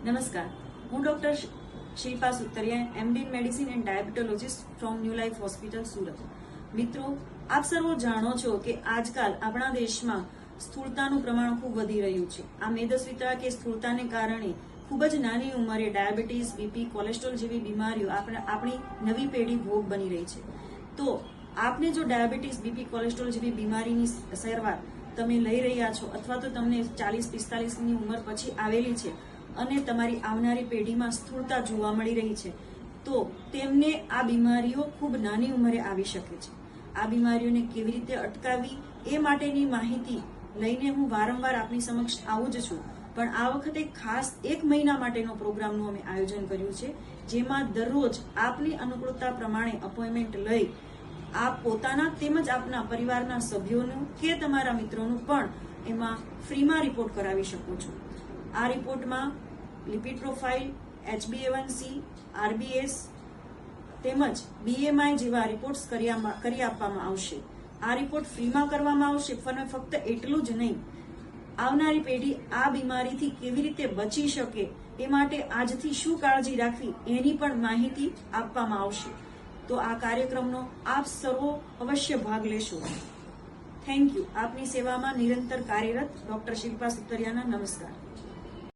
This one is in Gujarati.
નમસ્કાર હું doctor Shilpa Sutariya MD medicine and diabetologist from New Life Hospital Surat મિત્રો આપ સર્વો જાણો છો કે આજકાલ આપણા દેશમાં સ્થૂળતાનું પ્રમાણ ખૂબ વધી રહ્યું છે આ મેદસ્વીતા કે સ્થૂળતાને કારણે ખૂબ જ નાની ઉંમરે ડાયાબિટીસ બીપી કોલેસ્ટ્રોલ જેવી બીમારીઓ આપણે નવી પેઢી ભોગ બની રહી છે તો આપને જો ડાયાબિટીસ બીપી કોલેસ્ટ્રોલ જેવી બીમારીની સારવાર તમે લઈ રહ્યા છો અથવા તો તમને ચાલીસ પિસ્તાલીસની ઉંમર પછી આવેલી છે અને તમારી આવનારી પેઢીમાં સ્થૂળતા જોવા મળી રહી છે, તો તેમને આ બીમારીઓ ખૂબ નાની ઉંમરે આવી શકે છે. આ બીમારીઓને કેવી રીતે અટકાવવી, એ માટેની માહિતી લઈને હું વારંવાર આપની સમક્ષ આવું જ છું. પણ આ વખતે ખાસ એક મહિના માટેનો પ્રોગ્રામનું અમે આયોજન કર્યું છે, જેમાં દરરોજ આપની અનુકૂળતા પ્રમાણે અપોઇન્ટમેન્ટ લઈ આપ પોતાના તેમજ આપના પરિવારના સભ્યોનું કે તમારા મિત્રોનું પણ એમાં ફ્રીમાં રિપોર્ટ કરાવી શકો છો. આ રિપોર્ટમાં લિપિડ પ્રોફાઇલ એચબીએવનસી આરબીએસ તેમજ બીએમઆઈ જેવા રિપોર્ટ્સ કરી આપવામાં આવશે. આ રિપોર્ટ ફ્રીમાં કરવામાં આવશે, પણ ફક્ત એટલું જ નહીં. આવનારી પેઢી આ બીમારીથી કેવી રીતે બચી શકે એ માટે આજથી શું કાળજી રાખવી એની પણ માહિતી આપવામાં આવશે. તો આ કાર્યક્રમનો આપ સર્વો અવશ્ય ભાગ લેશો. થેન્ક યુ આપની સેવામાં નિરંતર કાર્યરત ડોક્ટર શિલ્પા સુતરિયાના નમસ્કાર.